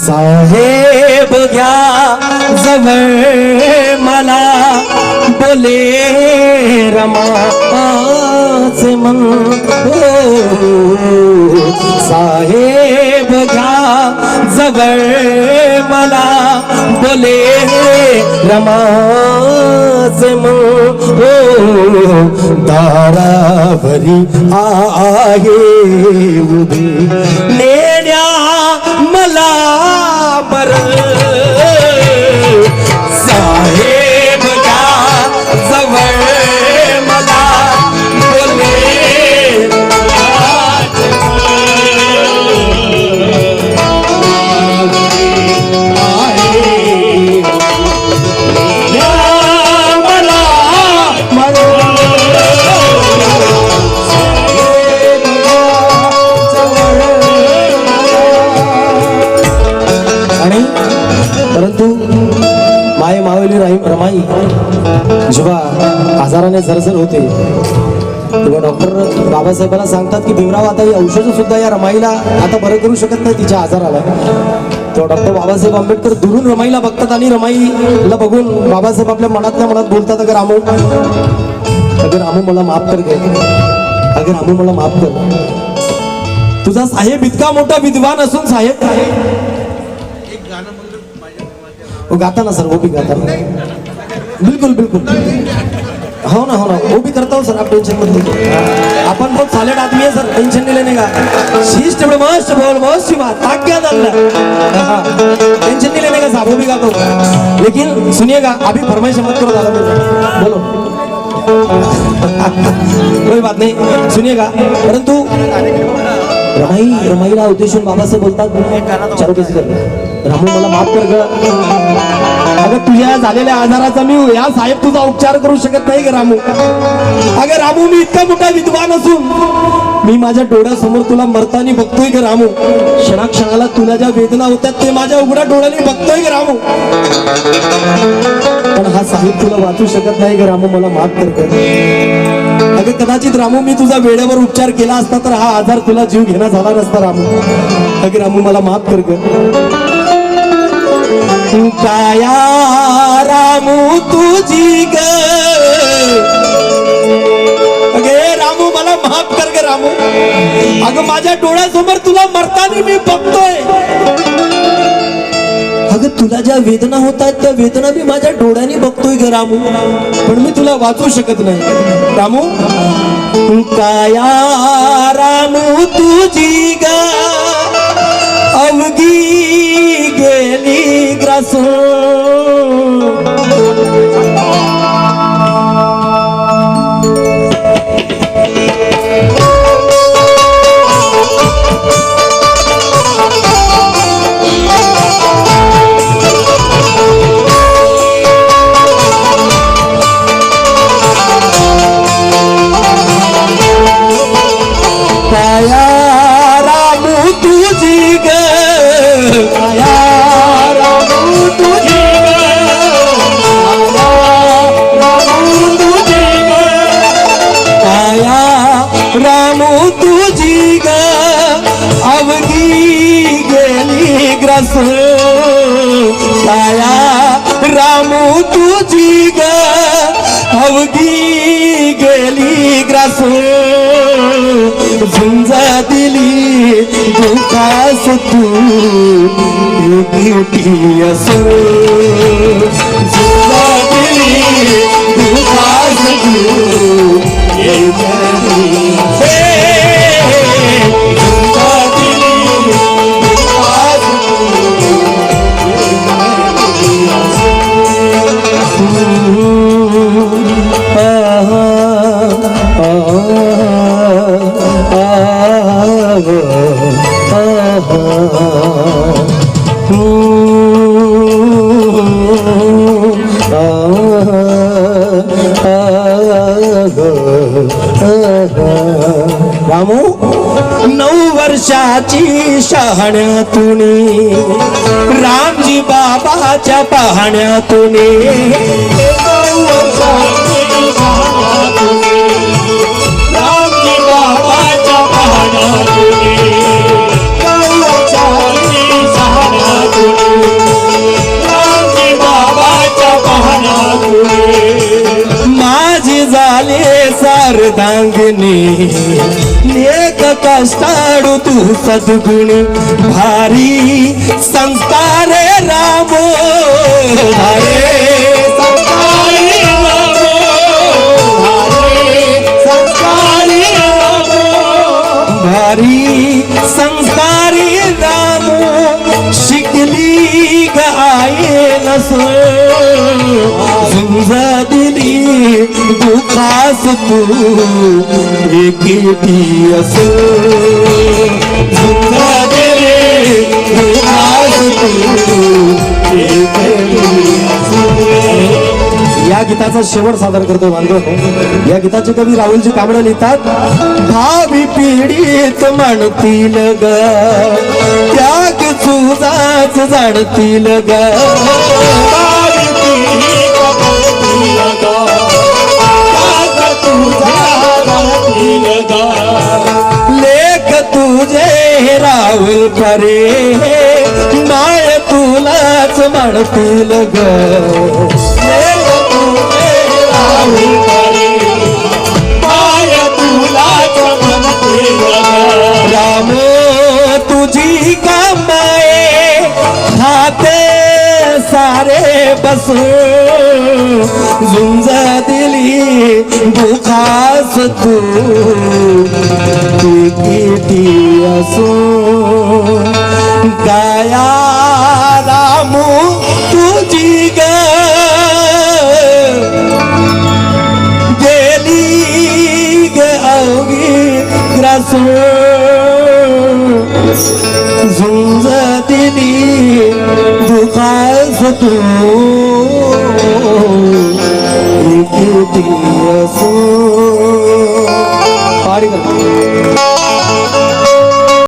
साहेब घ्या जवळ मला बोले रमाच मन हो साहेब घ्या जवळ मला बोले रमाच मन हो दारावरी आहे उभी. नेण्या मला बर आजाराने झरझर होते. तेव्हा डॉक्टर बाबासाहेबांना सांगतात की भीमराव आता ही औषधं सुद्धा या रमाईला आता बरं करू शकत नाही तिच्या आजाराला. तेव्हा डॉक्टर बाबासाहेब आंबेडकर दुरून रमाईला बघतात आणि रमाईला बघून बाबासाहेब आपल्या मनातल्या मनात बोलतात अगर रामू अगर रामू मला माफ कर गे. अगर रामू मला माफ कर. तुझा साहेब इतका मोठा विद्वान असून साहेब वो गाता ना सर वो भी गाता. ना बिलकुल बिल्कुल. हो ना हो ना. वो भी करता हूँ सर. आप टेंशन मत लीजिए अपन बहुत सॉलिड आदमी है सर. टेंशन नहीं लेने का? शीश टेबल मस्त बोल मस्त सी बात. ताक्या डालना टेंशन नहीं लेने का? साहब वो भी गाता हूँ लेकिन सुनिएगा अभी फरमाइश मत करो दादा बोलो. कोई बात नहीं. सुनिएगा परंतु रमाई रमाईला उद्देशून से बोलतात. चारू कैसे कर. रामू मला माफ कर अगं तुझ्या झालेल्या आजाराचा मी या साहेब तुझा उपचार करू शकत नाही ग रामू. अगं रामू मी इतका मोठा विद्वान असून मी माझ्या डोळ्यासमोर तुला मरतानी बघतोय ग रामू. क्षणाक्षणाला तुला ज्या वेदना होत्यात ते माझ्या उघड्या डोळ्याने बघतोय ग रामू. पण हा साहेब तुला वाचू शकत नाही ग रामू मला माफ कर अगं कदाचित रामू मी तुझा वेळेवर उपचार केला असता तर हा आजार तुला जीव घेणं झाला नसता रामू. अगं रामू मला माफ कर ग. काया रामू तुझी ग. अगे रामू मला माफ कर ग रामू. अगं माझ्या डोळ्यासमोर तुला मरताना मी बघतोय. अगं तुला ज्या वेदना होत आहेत त्या वेदना मी माझ्या डोळ्याने बघतोय ग रामू. पण मी तुला वाचू शकत नाही. रामू काया रामू तुझी ग. अवगी असो आया काया रामू तुझी ग अवगी गेली ग्रास. झुंज दिली दुखास तू ब्युटी असो. बाबाची शहाण्यातून रामजी बाबाच्या पाहण्यातून नेक कष्टाळू तू सद्गुणी भारी संस्कार रामो. हरे संस्कारी रामो. शिकली ग आहे नसो झुंजा खास तू एकटी असो तू या गीताचा शेवट सादर करतो बांधव. या गीताचे कवी राहुलजी कांबळे लिहितात भावी पिढीत म्हणतील ग त्याग तुझाच जाणतील ग. रे माय तुलाच म्हणतील ग. सारे बस। झुंज दिली दुखास तू। किती असो। गाया रामू तुझी ग गेली ग अवघी ग्रासो। झुंज दिली दुखास तू किती